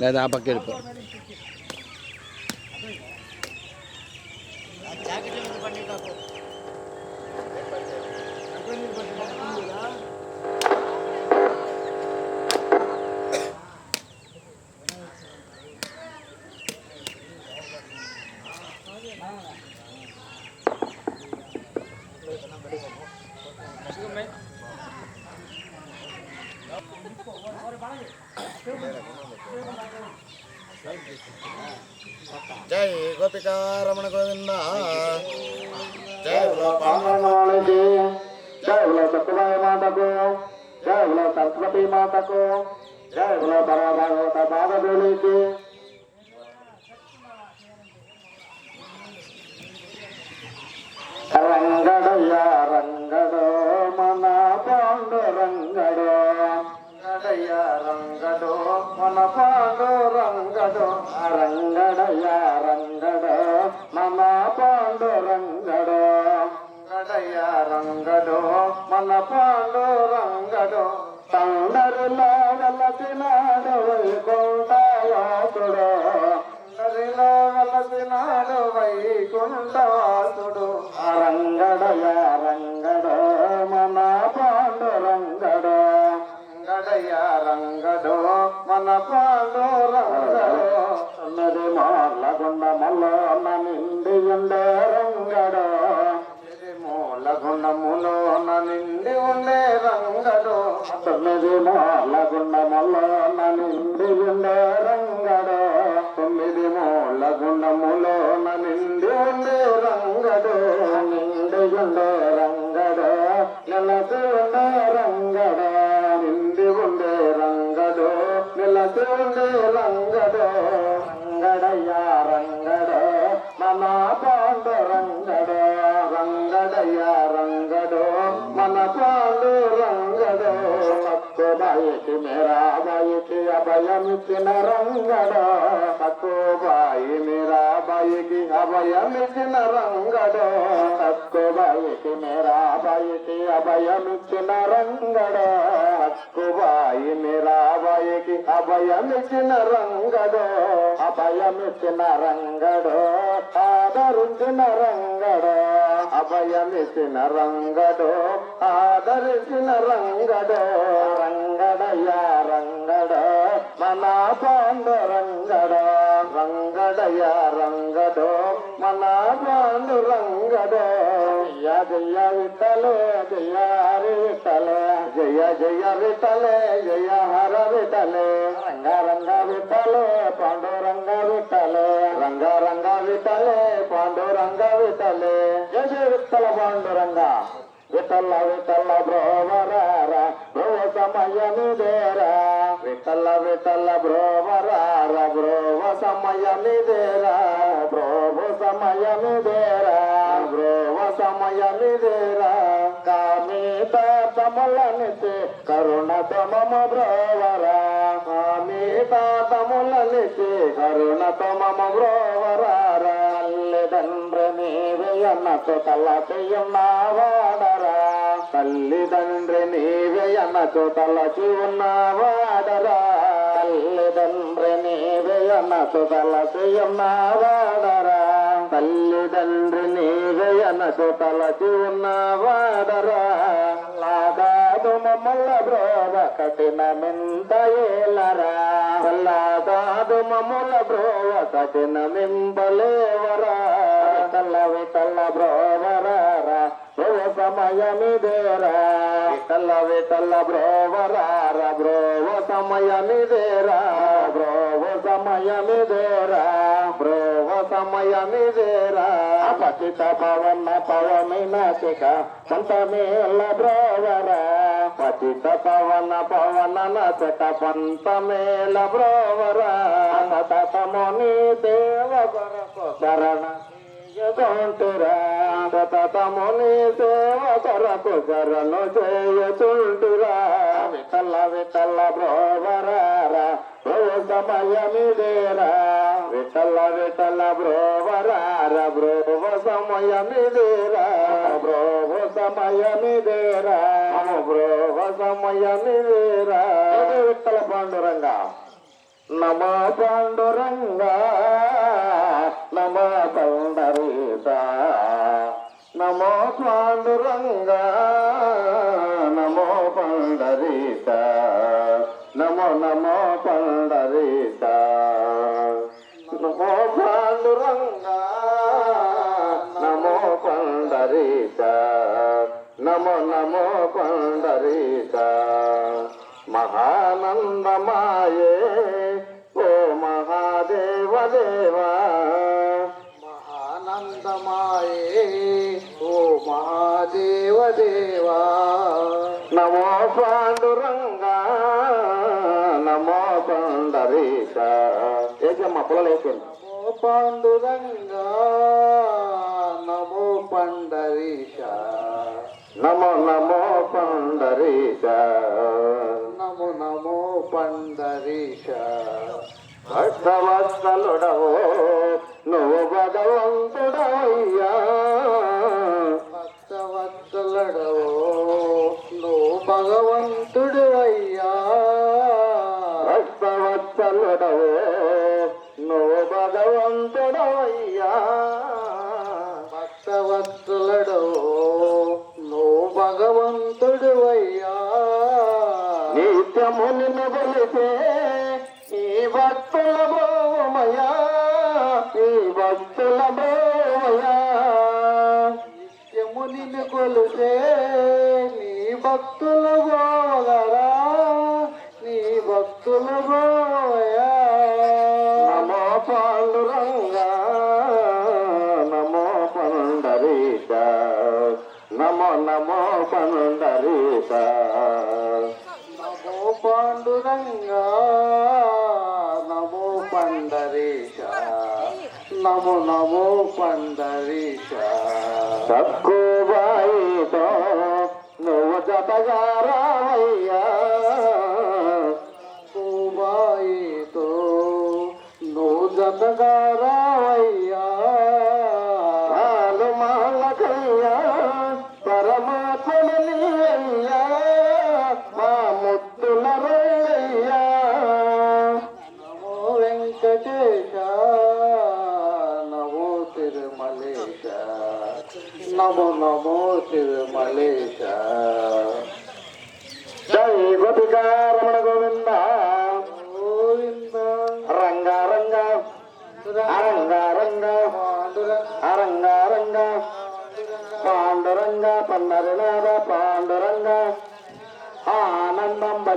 లేదా ఆ పక్క వెళ్ళిపో జై గోపికారమణ గోవింద. జై పాండవాళకి జై బలో సత్యమాయ మాతకు జై సరస్వతి మాతకు జై పరభాగవత పాదదేవికి రంగడయ్య. రంగడయ్య రంగడో మన పాండు రంగడో మన పాండు అన్నది మార్లగొండ మల్ల నిండి ఉండే రంగడో. మూల గుండములో నిండి ఉండే రంగడు. తొమ్మిది మూల గుండములో నిండి ఉండే రంగడు. తొమ్మిది మూల గుండములో నిండి ఉండే రంగడు. నిండి ఉండే రంగడు. నెలసి ఉండే రంగ నెలసి రంగడయ్య రంగడు మన పాండు రంగడు రంగడయ్య రంగడు మన పాండు రంగడు తక్కువ బాయికి మేరా బాయికి అభయమిచ్చిన రంగడు తక్కువ బాయి మీరా బాయికి అభయమిచ్చిన రంగడు తక్కువ బాయికి మేరా బాయికి అభయమిచ్చిన రంగడు వారికి అభయమిచ్చిన రంగడో అభయమిచ్చిన రంగడో ఆదరించిన రంగడో అభయమిచ్చిన రంగడో ఆదరించిన రంగడో. రంగడయా రంగడో మన పాండు రంగడో. రంగడయ్య రంగడో జయ విఠలే జయ హరి విఠలే జయ జయ విఠలే జయ హర విఠలే. రంగ రంగ విఠలే పాండురంగ విఠలే. రంగ రంగ విఠలే పాండురంగ విఠలే. జయ జయ విఠల పాండురంగ. విఠల విఠల బ్రోవరార బ్రోవ సమయమిదేరా విఠల విఠల బ్రోవరార బ్రోవ సమయమిదేరా బ్రోవ సమయమిదేరా బ్రోవ సమయమిదేరా కామిత తమలనితే కరుణ తమమ బ్రోవరా కామిత తమలనితే కరుణ తమమ బ్రోవరారా తల్లిదండ్రి నీవే అన్నతో తల చెయ్యున్నావాడరా తల్లిదండ్రి నీవే అన్నతో తలచి ఉన్నావాడరా తల్లిదండ్రి నీవే అన్నతో తలచి ఉన్నవాడరా తల్లిదండ్రి నీవే అన్నతో తలచి ఉన్నవాడరా లాగాదు మమ్మల్ని బ్రోద కఠినమింత ఏలరా? లాగాదు మమ్మల బ్రోవ కఠినమింపలేవరా విఠల విఠల బ్రోవరారా బ్రోవ సమయమిదేరా విఠల విఠల బ్రోవరారా బ్రోవ సమయమిదేరా బ్రోవ సమయమిదేరా సమయమిదేరా పతిత పవన పవమినాశిక పంతమేల బ్రోవరా. పతిత పవన పవన నచక పంతమేల బ్రోవరా. సతతముని దేవ కొరకు శరణ చేయకుంటురా సతతముని సేవ కొరకు శరణు చేయచుంటురా. విఠల విఠల బ్రోవరారా బ్రో సమయమిదేరా విఠల విఠల బ్రోవరారా బ్రోవ సమయమిదేరా బ్రోవ సమయమిదేరా బ్రోవ సమయమిదేరా విఠల పాండురంగా? నమ పాండురంగ. నమ పండరీత నమో పాండురంగ. నమో పండరీత నమో నమో పండరీత పాండురంగ నమో పండరీత నమో నమో పండరీత మహానందమాయే. ఓ మహాదేవ దేవా మహానందమాయే. ఓ మహాదేవ దేవా నమో పాండురంగా. నమో పండరీశ ఏసమ్మ పొలలేసింది నమో పాండురంగా నమో పండరీశ. నమో నమో పండరీశ. నమో నమో పండరీశ. భక్తవత్సలుడవో నువ్వు భగవంతుడవయ్యా. భక్తవత్సలడవో నువ్వు భగవంతుడు అయ్యా భక్తవత్సలుడవో నిత్యము నిన్ను కొలిసే ఈ భక్తుల భోమయా ఈ భక్తుల భోమయా నిత్యముని కొలిసే నీ భక్తుల భోగరా నీ భక్తుల భోమయా నమో పాండురంగా నమో పండరీశ నమో నమో పండరీశ పాండురంగా నమో పండరీశ నమో నమో పండరీశ తక్కువతో నువ్వు జతగా రావయ్యా కుబాయితో నువ్వు జతగా రావయ్యా ఆలు మాలకయ్యా పరమాత్మని ఆనందం